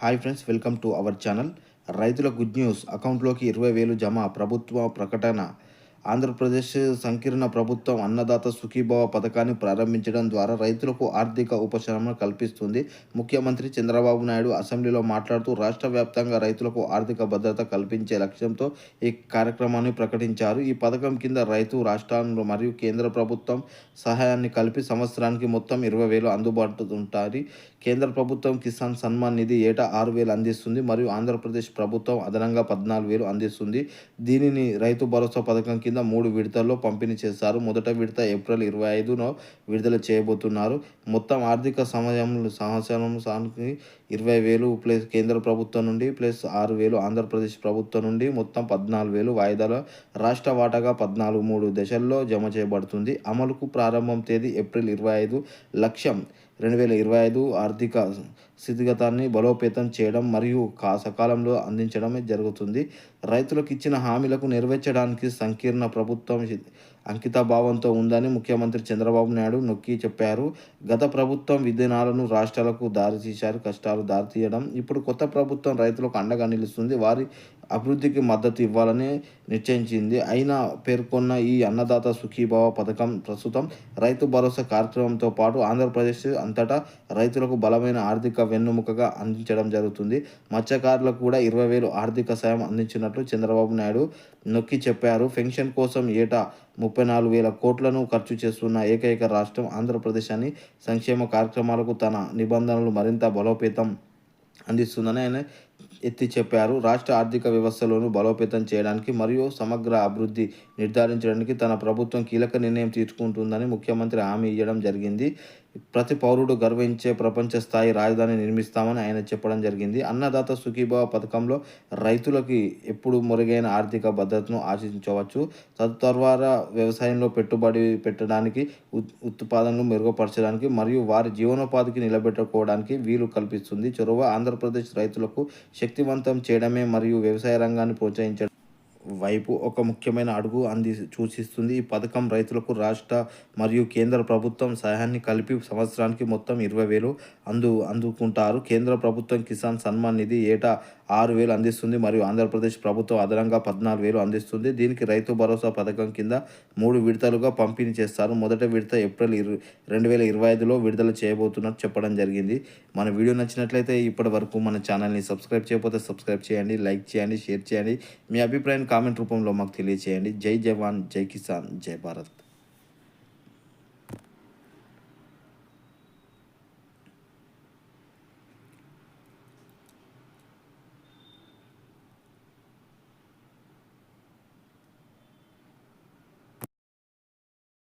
Hi friends welcome to our channel. రైతుల good news. అకౌంట్లోకి ఇరవై వేలు జమ ప్రభుత్వ ప్రకటన ఆంధ్రప్రదేశ్ సంకీర్ణ ప్రభుత్వం అన్నదాత సుఖీభవ పథకాన్ని ప్రారంభించడం ద్వారా రైతులకు ఆర్థిక ఉపశమనం కల్పిస్తుంది. ముఖ్యమంత్రి చంద్రబాబు నాయుడు అసెంబ్లీలో మాట్లాడుతూ రాష్ట్ర వ్యాప్తంగా రైతులకు ఆర్థిక భద్రత కల్పించే లక్ష్యంతో ఈ కార్యక్రమాన్ని ప్రకటించారు. ఈ పథకం కింద రైతు రాష్ట్రాలు మరియు కేంద్ర ప్రభుత్వం సహాయాన్ని కలిపి సంవత్సరానికి మొత్తం ఇరవై వేలు అందుబాటులో ఉంటాయి కేంద్ర ప్రభుత్వం కిసాన్ సన్మాన్ నిధి ఏటా ఆరు వేలు అందిస్తుంది మరియు ఆంధ్రప్రదేశ్ ప్రభుత్వం అదనంగా పద్నాలుగు వేలు అందిస్తుంది. దీనిని రైతు భరోసా పథకం కింద మూడు విడతల్లో పంపిణీ చేస్తారు మొదట విడత ఏప్రిల్ ఇరవై ఐదున విడుదల చేయబోతున్నారు. మొత్తం ఆర్థిక సమయం సంవత్సరానికి ఇరవై వేలు ప్లస్ కేంద్ర ప్రభుత్వం నుండి ప్లస్ ఆరు వేలు ఆంధ్రప్రదేశ్ ప్రభుత్వం నుండి మొత్తం పద్నాలుగు వేలు వాయిదాల రాష్ట్ర వాటాగా పద్నాలుగు మూడు దశల్లో జమ చేయబడుతుంది. అమలుకు ప్రారంభం తేదీ ఏప్రిల్ ఇరవై ఐదు లక్ష్యం రెండు వేల ఇరవై ఐదు ఆర్థిక స్థితిగతాన్ని బలోపేతం చేయడం మరియు కా సకాలంలో అందించడమే జరుగుతుంది. రైతులకు ఇచ్చిన హామీలకు నెరవేర్చడానికి సంకీర్ణ ప్రభుత్వం అంకితభావంతో ఉందని ముఖ్యమంత్రి చంద్రబాబు నాయుడు నొక్కి చెప్పారు. గత ప్రభుత్వం విధానాలను రాష్ట్రాలకు దారితీశారు. కష్టాలు దారితీయడం ఇప్పుడు కొత్త ప్రభుత్వం రైతులకు అండగా నిలుస్తుంది. వారి అభివృద్ధికి మద్దతు ఇవ్వాలని నిశ్చయించింది. అయినా పేర్కొన్న ఈ అన్నదాత సుఖీభావ పథకం ప్రస్తుతం రైతు భరోసా కార్యక్రమంతో పాటు ఆంధ్రప్రదేశ్ అంతటా రైతులకు బలమైన ఆర్థిక వెన్నుముకగా అందించడం జరుగుతుంది. మత్స్యకారులకు కూడా ఇరవై వేలు ఆర్థిక సాయం అందించినట్లు చంద్రబాబు నాయుడు నొక్కి చెప్పారు. పెన్షన్ కోసం ఏటా ముప్పై నాలుగు వేల కోట్లను ఖర్చు చేస్తున్న ఏకైక రాష్ట్రం ఆంధ్రప్రదేశ్ అని సంక్షేమ కార్యక్రమాలకు తన నిబంధనలు మరింత బలోపేతం అందిస్తుందని ఆయన ఎత్తి చెప్పారు. రాష్ట్ర ఆర్థిక వ్యవస్థలను బలోపేతం చేయడానికి మరియు సమగ్ర అభివృద్ధి నిర్ధారించడానికి తన ప్రభుత్వం కీలక నిర్ణయం తీసుకుంటుందని ముఖ్యమంత్రి హామీ ఇవ్వడం జరిగింది. ప్రతి పౌరుడు గర్వించే ప్రపంచ స్థాయి రాజధాని నిర్మిస్తామని ఆయన చెప్పడం జరిగింది. అన్నదాత సుఖీభావ పథకంలో రైతులకి ఎప్పుడు మెరుగైన ఆర్థిక భద్రతను ఆశించవచ్చు. తద్వారా వ్యవసాయంలో పెట్టుబడి పెట్టడానికి ఉత్పాదనలు మెరుగుపరచడానికి మరియు వారి జీవనోపాధికి నిలబెట్టుకోవడానికి వీలు కల్పిస్తుంది. చొరవ ఆంధ్రప్రదేశ్ రైతులకు శక్తివంతం చేయడమే మరియు వ్యవసాయ రంగాన్ని ప్రోత్సహించడం వైపు ఒక ముఖ్యమైన అడుగు అంది సూచిస్తుంది. ఈ పథకం రైతులకు రాష్ట్ర మరియు కేంద్ర ప్రభుత్వం సహాయాన్ని కలిపి సంవత్సరానికి మొత్తం ఇరవై వేలు అందు అందుకుంటారు కేంద్ర ప్రభుత్వం కిసాన్ సన్మాన్ నిధి ఏటా ఆరు వేలు అందిస్తుంది. మరియు ఆంధ్రప్రదేశ్ ప్రభుత్వం అదనంగా పద్నాలుగు వేలు అందిస్తుంది. దీనికి రైతు భరోసా పథకం కింద మూడు విడతలుగా పంపిణీ చేస్తారు. మొదటి విడత ఏప్రిల్ ఇరు రెండు వేల ఇరవై ఐదులో విడుదల చేయబోతున్నట్టు చెప్పడం జరిగింది. మన వీడియో నచ్చినట్లయితే ఇప్పటి వరకు మన ఛానల్ని సబ్స్క్రైబ్ చేయకపోతే సబ్స్క్రైబ్ చేయండి లైక్ చేయండి షేర్ చేయండి. మీ అభిప్రాయాన్ని కామెంట్ రూపంలో మాకు తెలియజేయండి జై జవాన్ జై కిసాన్ జై భారత్.